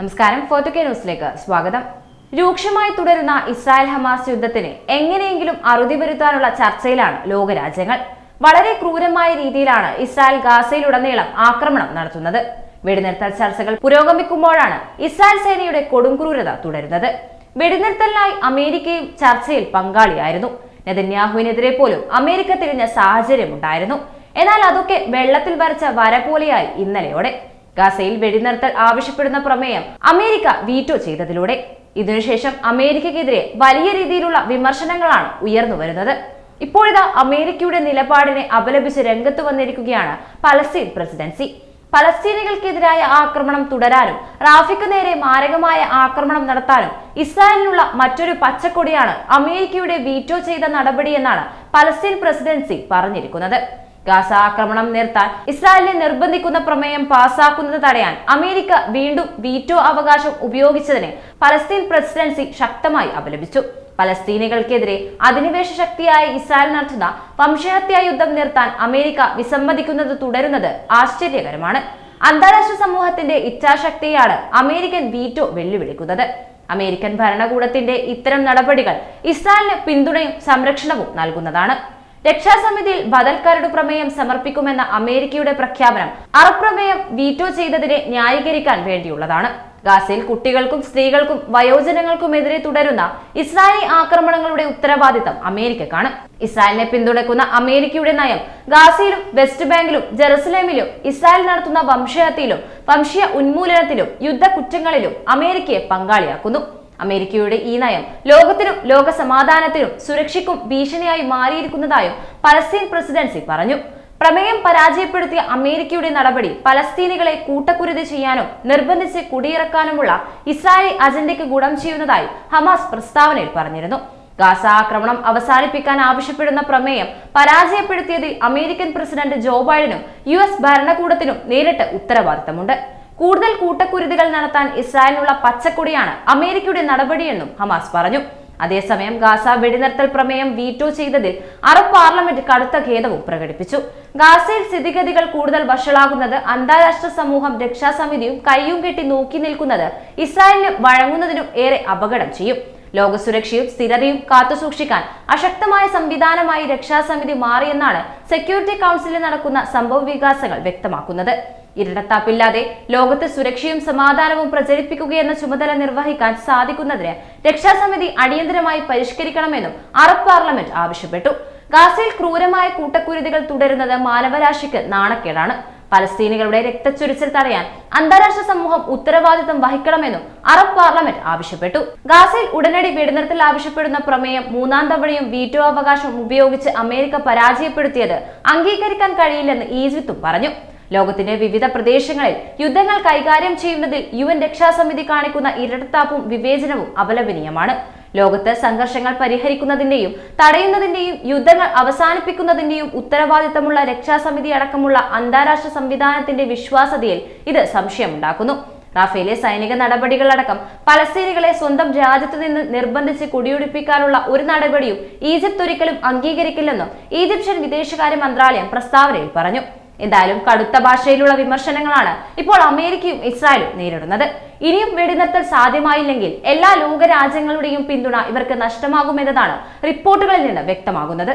നമസ്കാരം ഫോർട്ടു കെ ന്യൂസിലേക്ക് സ്വാഗതം. രൂക്ഷമായി തുടരുന്ന ഇസ്രായേൽ ഹമാസ് യുദ്ധത്തിന് എങ്ങനെയെങ്കിലും അറുതി വരുത്താനുള്ള ചർച്ചയിലാണ് ലോകരാജ്യങ്ങൾ. വളരെ ക്രൂരമായ രീതിയിലാണ് ഇസ്രായേൽ ഗാസയിലുടനീളം ആക്രമണം നടത്തുന്നത്. വെടിനിർത്തൽ ചർച്ചകൾ പുരോഗമിക്കുമ്പോഴാണ് ഇസ്രായേൽ സേനയുടെ കൊടുംക്രൂരത തുടരുന്നത്. വെടിനിർത്തലിനായി അമേരിക്കയും ചർച്ചയിൽ പങ്കാളിയായിരുന്നു. നെതന്യാഹുവിനെതിരെ പോലും അമേരിക്ക തിരിഞ്ഞ സാഹചര്യമുണ്ടായിരുന്നു. എന്നാൽ അതൊക്കെ വെള്ളത്തിൽ വരച്ച വര പോലെയായി ഇന്നലെയോടെ. ഗാസയിൽ വെടിനിർത്തൽ ആവശ്യപ്പെടുന്ന പ്രമേയം അമേരിക്ക വീറ്റോ ചെയ്തതിലൂടെ. ഇതിനുശേഷം അമേരിക്കക്കെതിരെ വലിയ രീതിയിലുള്ള വിമർശനങ്ങളാണ് ഉയർന്നു വരുന്നത്. ഇപ്പോഴിതാ അമേരിക്കയുടെ നിലപാടിനെ അപലപിച്ച് രംഗത്ത് വന്നിരിക്കുകയാണ് പലസ്തീൻ പ്രസിഡൻസി. പലസ്തീനികൾക്കെതിരായ ആക്രമണം തുടരാനും റാഫിക്ക് നേരെ മാരകമായ ആക്രമണം നടത്താനും ഇസ്രായേലിനുള്ള മറ്റൊരു പച്ചക്കൊടിയാണ് അമേരിക്കയുടെ വീറ്റോ ചെയ്ത നടപടിയെന്നാണ് പലസ്തീൻ പ്രസിഡൻസി പറഞ്ഞിരിക്കുന്നത്. ഗാസ ആക്രമണം നിർത്താൻ ഇസ്രായേലിനെ നിർബന്ധിക്കുന്ന പ്രമേയം പാസാക്കുന്നത് തടയാൻ അമേരിക്ക വീണ്ടും വീറ്റോ അവകാശം ഉപയോഗിച്ചതിനെ പലസ്തീൻ പ്രസിഡൻസി ശക്തമായി അപലപിച്ചു. പലസ്തീനികൾക്കെതിരെ അധിനിവേശ ശക്തിയായ ഇസ്രായേൽ നടത്തുന്ന വംശഹത്യാ യുദ്ധം നിർത്താൻ അമേരിക്ക വിസമ്മതിക്കുന്നത് തുടരുന്നത് ആശ്ചര്യകരമാണ്. അന്താരാഷ്ട്ര സമൂഹത്തിന്റെ ഇച്ഛാശക്തിയാണ് അമേരിക്കൻ വീറ്റോ വെല്ലുവിളിക്കുന്നത്. അമേരിക്കൻ ഭരണകൂടത്തിന്റെ ഇത്തരം നടപടികൾ ഇസ്രായേലിന് പിന്തുണയും സംരക്ഷണവും നൽകുന്നതാണ്. രക്ഷാസമിതിയിൽ ബദൽ കരട് പ്രമേയം സമർപ്പിക്കുമെന്ന അമേരിക്കയുടെ പ്രഖ്യാപനം അറബ് പ്രമേയം വീറ്റോ ചെയ്തതിനെ ന്യായീകരിക്കാൻ വേണ്ടിയുള്ളതാണ്. ഗാസയിൽ കുട്ടികൾക്കും സ്ത്രീകൾക്കും വയോജനങ്ങൾക്കുമെതിരെ തുടരുന്ന ഇസ്രായേലി ആക്രമണങ്ങളുടെ ഉത്തരവാദിത്തം അമേരിക്കക്കാണ്. ഇസ്രായേലിനെ പിന്തുണയ്ക്കുന്ന അമേരിക്കയുടെ നയം ഗാസയിലും വെസ്റ്റ് ബാങ്കിലും ജെറുസലേമിലും ഇസ്രായേൽ നടത്തുന്ന വംശഹത്യയിലും വംശീയ ഉന്മൂലനത്തിലും യുദ്ധ കുറ്റങ്ങളിലും അമേരിക്കയെ പങ്കാളിയാക്കുന്നു. അമേരിക്കയുടെ ഈ നയം ലോകത്തിനും ലോക സമാധാനത്തിനും സുരക്ഷയ്ക്കും ഭീഷണിയായി മാറിയിരിക്കുന്നതായും പലസ്തീൻ പ്രസിഡൻസി പറഞ്ഞു. പ്രമേയം പരാജയപ്പെടുത്തിയ അമേരിക്കയുടെ നടപടി പലസ്തീനികളെ കൂട്ടക്കുരുതി ചെയ്യാനും നിർബന്ധിച്ച് കുടിയിറക്കാനുമുള്ള ഇസ്രായേലി അജണ്ടയ്ക്ക് ഗുണം ചെയ്യുന്നതായി ഹമാസ് പ്രസ്താവനയിൽ പറഞ്ഞിരുന്നു. ഗാസ ആക്രമണം അവസാനിപ്പിക്കാൻ ആവശ്യപ്പെടുന്ന പ്രമേയം പരാജയപ്പെടുത്തിയതിൽ അമേരിക്കൻ പ്രസിഡന്റ് ജോ ബൈഡനും യു എസ് ഭരണകൂടത്തിനും നേരിട്ട് ഉത്തരവാദിത്തമുണ്ട്. കൂടുതൽ കൂട്ടക്കുരുതികൾ നടത്താൻ ഇസ്രായേലിനുള്ള പച്ചക്കൊടിയാണ് അമേരിക്കയുടെ നടപടിയെന്നും ഹമാസ് പറഞ്ഞു. അതേസമയം ഗാസ വെടിനിർത്തൽ പ്രമേയം വീറ്റോ ചെയ്തതിൽ അറബ് പാർലമെന്റ് കടുത്ത ഖേദവും പ്രകടിപ്പിച്ചു. ഗാസയിൽ സ്ഥിതിഗതികൾ കൂടുതൽ വഷളാകുന്നത് അന്താരാഷ്ട്ര സമൂഹം രക്ഷാസമിതിയും കയ്യും കെട്ടി നോക്കി നിൽക്കുന്നത് ഇസ്രായേലിന് വഴങ്ങുന്നതിനും ഏറെ അപകടം ചെയ്യും. ലോക സുരക്ഷയും സ്ഥിരതയും കാത്തുസൂക്ഷിക്കാൻ അശക്തമായ സംവിധാനമായി രക്ഷാസമിതി മാറിയെന്നാണ് സെക്യൂരിറ്റി കൗൺസിലിൽ നടക്കുന്ന സംഭവ വികാസങ്ങൾ വ്യക്തമാക്കുന്നത്. ഇരട്ടത്താപ്പില്ലാതെ ലോകത്ത് സുരക്ഷയും സമാധാനവും പ്രചരിപ്പിക്കുകയെന്ന ചുമതല നിർവഹിക്കാൻ സാധിക്കുന്നതിന് രക്ഷാസമിതി അടിയന്തരമായി പരിഷ്കരിക്കണമെന്നും അറബ് പാർലമെന്റ് ആവശ്യപ്പെട്ടു. ഗാസയിൽ ക്രൂരമായ കൂട്ടക്കുരുതികൾ തുടരുന്നത് മാനവരാശിക്ക് നാണക്കേടാണ്. പലസ്തീനികളുടെ രക്തച്ചൊരിച്ചിൽ തടയാൻ അന്താരാഷ്ട്ര സമൂഹം ഉത്തരവാദിത്തം വഹിക്കണമെന്നും അറബ് പാർലമെന്റ് ആവശ്യപ്പെട്ടു. ഗാസയിൽ ഉടനടി വെടിനിർത്തൽ ആവശ്യപ്പെടുന്ന പ്രമേയം മൂന്നാം തവണയും വീറ്റോ അവകാശം ഉപയോഗിച്ച് അമേരിക്ക പരാജയപ്പെടുത്തിയത് അംഗീകരിക്കാൻ കഴിയില്ലെന്ന് ഈജിപ്തും പറഞ്ഞു. ലോകത്തിന്റെ വിവിധ പ്രദേശങ്ങളിൽ യുദ്ധങ്ങൾ കൈകാര്യം ചെയ്യുന്നതിൽ യു എൻ രക്ഷാസമിതി കാണിക്കുന്ന ഇരട്ടത്താപ്പും വിവേചനവും അപലപനീയമാണ്. ലോകത്ത് സംഘർഷങ്ങൾ പരിഹരിക്കുന്നതിന്റെയും തടയുന്നതിന്റെയും യുദ്ധങ്ങൾ അവസാനിപ്പിക്കുന്നതിന്റെയും ഉത്തരവാദിത്തമുള്ള രക്ഷാസമിതി അടക്കമുള്ള അന്താരാഷ്ട്ര സംവിധാനത്തിന്റെ വിശ്വാസതയിൽ ഇത് സംശയമുണ്ടാക്കുന്നു. റാഫേലെ സൈനിക നടപടികളടക്കം പലസ്തീനികളെ സ്വന്തം രാജ്യത്തു നിന്ന് നിർബന്ധിച്ച് കുടിയൊഴിപ്പിക്കാനുള്ള ഒരു നടപടിയും ഈജിപ്ത് ഒരിക്കലും അംഗീകരിക്കില്ലെന്നും ഈജിപ്ഷ്യൻ വിദേശകാര്യ മന്ത്രാലയം പ്രസ്താവനയിൽ പറഞ്ഞു. എന്തായാലും കടുത്ത ഭാഷയിലുള്ള വിമർശനങ്ങളാണ് ഇപ്പോൾ അമേരിക്കയും ഇസ്രായേലും നേരിടുന്നത്. ഇനിയും വെടിനിർത്തൽ സാധ്യമായില്ലെങ്കിൽ എല്ലാ ലോകരാജ്യങ്ങളുടെയും പിന്തുണ ഇവർക്ക് നഷ്ടമാകുമെന്നതാണ് റിപ്പോർട്ടുകളിൽ നിന്ന് വ്യക്തമാകുന്നത്.